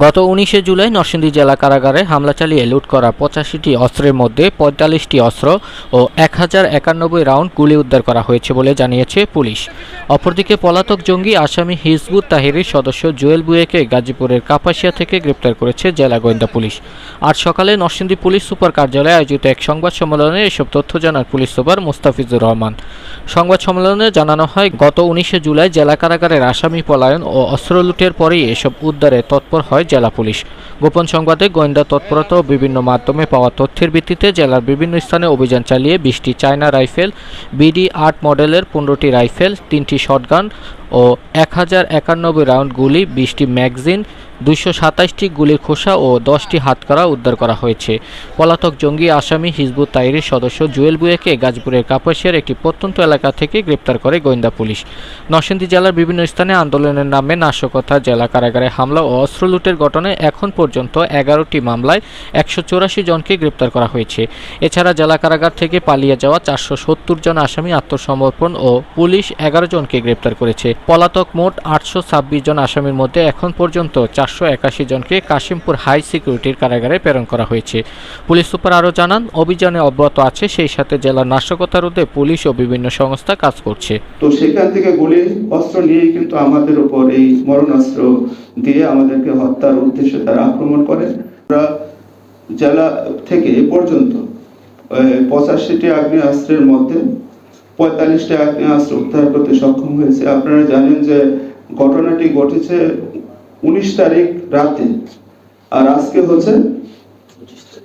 গত উনিশে জুলাই নরসিংদী জেলা কারাগারে হামলা চালিয়ে লুট করা পঁচাশিটি অস্ত্রের মধ্যে পঁয়তাল্লিশটি অস্ত্র ও এক হাজার একানব্বই রাউন্ড গুলি উদ্ধার করা হয়েছে বলে জানিয়েছে পুলিশ। অপরদিকে পলাতক জঙ্গি আসামি হিজবুত তাহিরের সদস্য জুয়েল বুয়েকে গাজীপুরের কাপাসিয়া থেকে গ্রেপ্তার করেছে জেলা গোয়েন্দা পুলিশ। আজ সকালে নরসিংদী পুলিশ সুপার কার্যালয়ে আয়োজিত এক সংবাদ সম্মেলনে এসব তথ্য জানান পুলিশ সুপার মুস্তাফিজুর রহমান। সংবাদ সম্মেলনে জানানো হয়, গত উনিশে জুলাই জেলা কারাগারের আসামি পলায়ন ও অস্ত্র লুটের পরেই এসব উদ্ধারে তৎপর হয় জেলা পুলিশ। গোপন সংবাদে গোয়েন্দা তৎপরতা ও বিভিন্ন মাধ্যমে পাওয়া তথ্যের ভিত্তিতে জেলার বিভিন্ন স্থানে অভিযান চালিয়ে বিশটি চায়না রাইফেল, বিডি আট মডেলের পনেরোটি রাইফেল, তিনটি শটগান ও এক হাজার একানব্বই রাউন্ড গুলি, বিশটি ম্যাগজিন, দুইশো সাতাশটি গুলির খোসা ও দশটি হাতকড়া উদ্ধার করা হয়েছে। পলাতক জঙ্গি আসামি হিজবুত তাইরের সদস্য জুয়েল বুয়েকে গাজীপুরের কাপাসিয়ার একটি প্রত্যন্ত এলাকা থেকে গ্রেপ্তার করে গোয়েন্দা পুলিশ। নরসিংদী জেলার বিভিন্ন স্থানে আন্দোলনের নামে নাশকতা, জেলা কারাগারে হামলা ও অস্ত্র লুটের ঘটনায় এখন পর্যন্ত এগারোটি মামলায় একশো জনকে গ্রেপ্তার করা হয়েছে। এছাড়া জেলা কারাগার থেকে পালিয়ে যাওয়া চারশো সত্তর জন আসামি আত্মসমর্পণ ও পুলিশ এগারো জনকে গ্রেপ্তার করেছে। পলাতক মোট আটশো ছাব্বিশ জন আসামির মধ্যে এখন পর্যন্ত চারশো একাশি জনকে কাশিমপুর হাই সিকিউরিটির কারাগারে প্রেরণ করা হয়েছে। পুলিশ সুপার আরও জানান, অভিযানে অব্যাহত আছে, সেই সাথে জেলার নাশকতা রোধে পুলিশ ও বিভিন্ন সংস্থা কাজ করছে। তো সেখান থেকে গুলি, অস্ত্র নিয়েই কিন্তু আমাদের উপর এই মরণাস্ত্র দিয়ে আমাদেরকে হত্যার উদ্দেশ্যে তারা আক্রমণ করে। জেলা থেকে এ পর্যন্ত পঁচাশিটি আগ্নেয়াস্ত্রের মধ্যে পঁয়তাল্লিশটি আগ্নেয়াস্ত্র উদ্ধার করতে সক্ষম হয়েছে। আপনারা জানেন যে ঘটনাটি ঘটেছে উনিশ তারিখ রাতে, আর আজকে হচ্ছে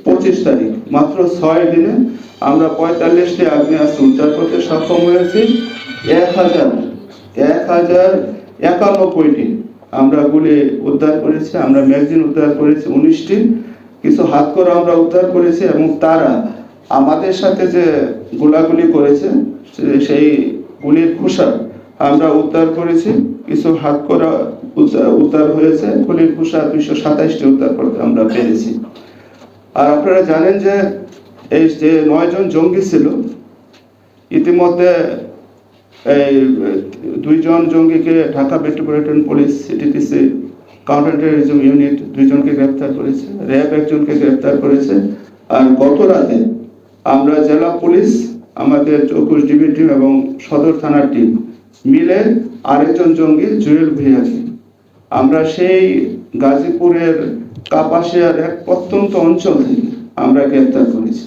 পঁচিশ তারিখ, মাত্র ছয় দিনে আমরা পঁয়তাল্লিশটি আগ্নেয়াস্ত্র উদ্ধার করতে সক্ষম হয়েছি। এক হাজার এক হাজার একানব্বইটি আমরা গুলি উদ্ধার করেছি, আমরা ম্যাগজিন উদ্ধার করেছি উনিশটি, কিছু হাত করে আমরা উদ্ধার করেছি এবং তারা আমাদের সাথে যে গোলাগুলি করেছে সেই গুলির খোসা আমরা উদ্ধার করেছি। কিছু হাত করা উদ্ধার- হয়েছে। গুলির খোসা দুইশো সাতাইশটি উদ্ধার করতে আমরা পেরেছি। আর আপনারা জানেন যে এই যে নয়জন জঙ্গি ছিল, ইতিমধ্যে এই দুইজন জঙ্গিকে Dhaka metropolitan police CTTC counter terrorism unit দুইজনকে গ্রেপ্তার করেছে। র্যাব একজনকে গ্রেপ্তার করেছে। আর গত রাতে আমরা জেলা পুলিশ, আমাদের চৌকুশ ডিবি টিম এবং সদর থানার টিম মিলে আরেকজন জঙ্গি জুয়েল ভুইয়াকে আমরা সেই গাজীপুরের কাপাসিয়ার এক প্রত্যন্ত অঞ্চল থেকে আমরা গ্রেপ্তার করেছি।